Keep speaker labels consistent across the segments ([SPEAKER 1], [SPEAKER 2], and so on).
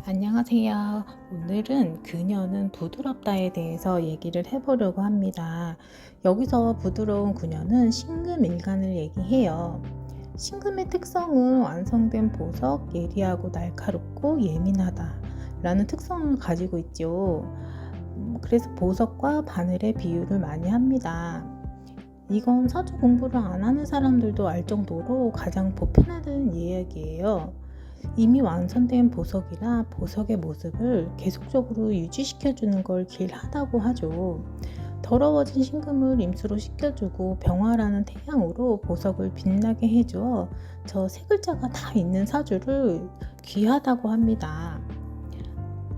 [SPEAKER 1] 안녕하세요. 오늘은 그녀는 부드럽다에 대해서 얘기를 해보려고 합니다. 여기서 부드러운 그녀는 신금일간을 얘기해요. 신금의 특성은 완성된 보석, 예리하고 날카롭고 예민하다 라는 특성을 가지고 있죠. 음, 그래서 보석과 바늘의 비유를 많이 합니다. 이건 사주 공부를 안 하는 사람들도 알 정도로 가장 보편화된 이야기예요. 이미 완성된 보석이라 보석의 모습을 계속적으로 유지시켜주는 걸 길하다고 하죠. 더러워진 신금을 임수로 씻겨주고 병화라는 태양으로 보석을 빛나게 해줘 저세 글자가 다 있는 사주를 귀하다고 합니다.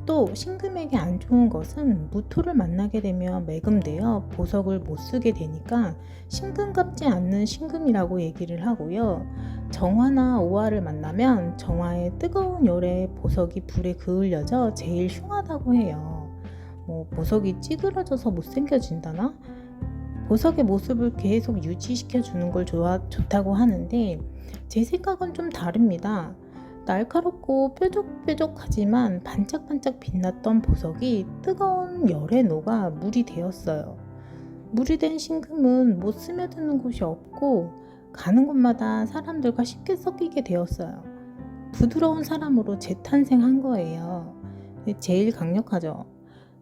[SPEAKER 1] 또 신금에게 안 좋은 것은 무토를 만나게 되면 매금되어 보석을 못 쓰게 되니까 신금 같지 않는 신금이라고 얘기를 하고요. 정화나 오화를 만나면 정화의 뜨거운 열에 보석이 불에 그을려져 제일 흉하다고 해요. 뭐 보석이 찌그러져서 못생겨진다나? 보석의 모습을 계속 유지시켜 주는 걸 좋아, 좋다고 하는데 제 생각은 좀 다릅니다. 날카롭고 뾰족뾰족하지만 반짝반짝 빛났던 보석이 뜨거운 열에 녹아 물이 되었어요. 물이 된 신금은 못 스며드는 곳이 없고 가는 곳마다 사람들과 쉽게 섞이게 되었어요. 부드러운 사람으로 재탄생한 거예요. 제일 강력하죠.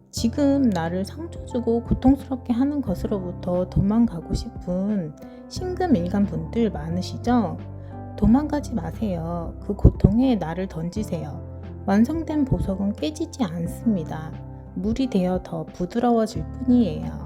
[SPEAKER 1] 지금 나를 상처 주고 고통스럽게 하는 것으로부터 도망가고 싶은 신금 일간 분들 많으시죠? 도망가지 마세요. 그 고통에 나를 던지세요. 완성된 보석은 깨지지 않습니다. 물이 되어 더 부드러워질 뿐이에요.